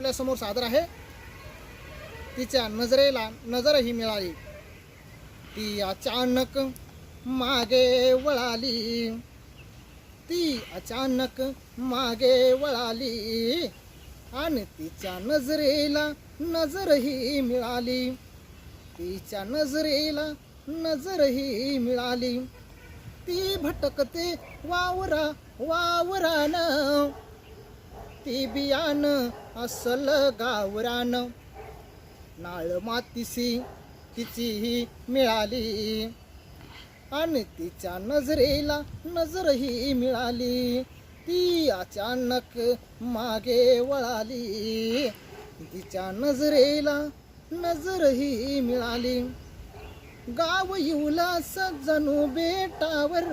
आपल्यासमोर सादर आहे. तिच्या नजरेला नजरही मिळाली. ती अचानक मागे वळाली. ती अचानक मागे वळाली आणि तिच्या नजरेला नजरही मिळाली. तिच्या नजरेला नजरही मिळाली. ती भटकते वावरा वावरानं. ती बियान असल गावरान. नाळ मातीसी तिचीही मिळाली. आणि तिच्या नजरेला नजरही मिळाली. ती अचानक मागे वळाली. तिच्या नजरेला नजरही मिळाली. गाव येऊला जणू बेटावर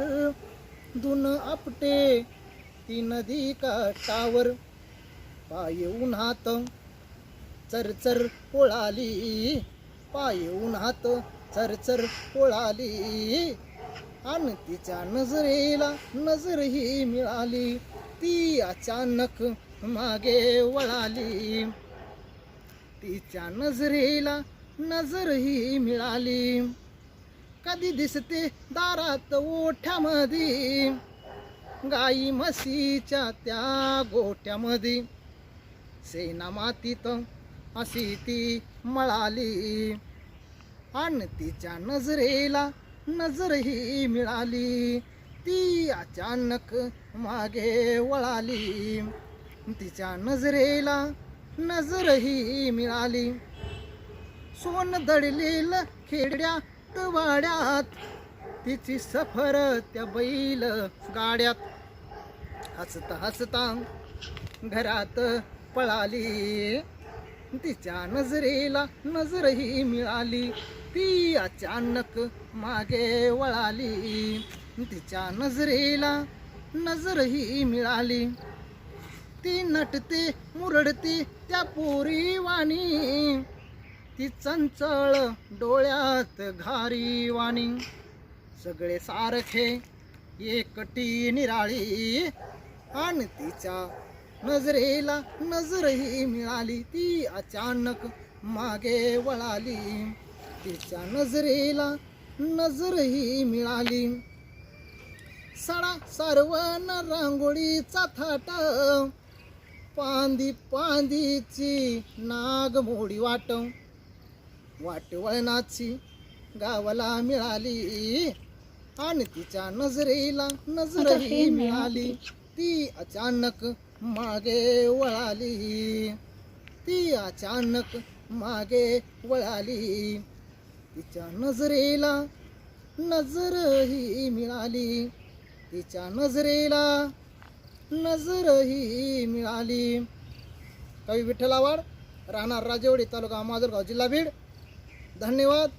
दुन आपटे ती नदी काठावर पाय उन्हात चरचर पोळाली. पाय उन्हात चरचर पोळाली. आणि तिच्या नजरेला नजरही मिळाली. ती अचानक मागे वळाली. तिच्या नजरेला नजरही मिळाली. कधी दिसते दारात ओठ्यामध्ये गाई म्हशीच्या त्या गोठ्यामध्ये सेना मातीत अशी ती मळाली. आणि तिच्या नजरेला नजरही मिळाली. ती अचानक मागे वळाली. तिच्या नजरेला नजरही मिळाली. सोन दडलेल खेड्यात वाड्यात तिची सफर त्या बैल गाड्यात. हसता हसता घरात पळाली. तिच्या नजरेला नजरही मिळाली. ती अचानक मागे वळाली. तिच्या नजरेला नजरही मिळाली. ती नटते मुरडते त्या पोरी वाणी. ती चंचळ डोळ्यात घारी वाणी. सगळे सारखे एकटी निराळी. आणि तिच्या नजरेला नजरही मिळाली ती अचानक मागे वळाली. तिच्या नजरेला नजरही मिळाली. सडा सर्वन रांगोळीचा थाट पांदी पांदीची नागमोडी वाट. वाटवळणाची गावाला मिळाली आणि तिच्या नजरेला नजरही मिळाली. ती अचानक मागे वळाली. ती अचानक मागे वळाली. तिच्या नजरेला नजरही मिळाली. तिच्या नजरेला नजरही मिळाली. कवी विठ्ठल आवाड राहणार राजेवाडी तालुका माजलगाव जिल्हा बीड. धन्यवाद.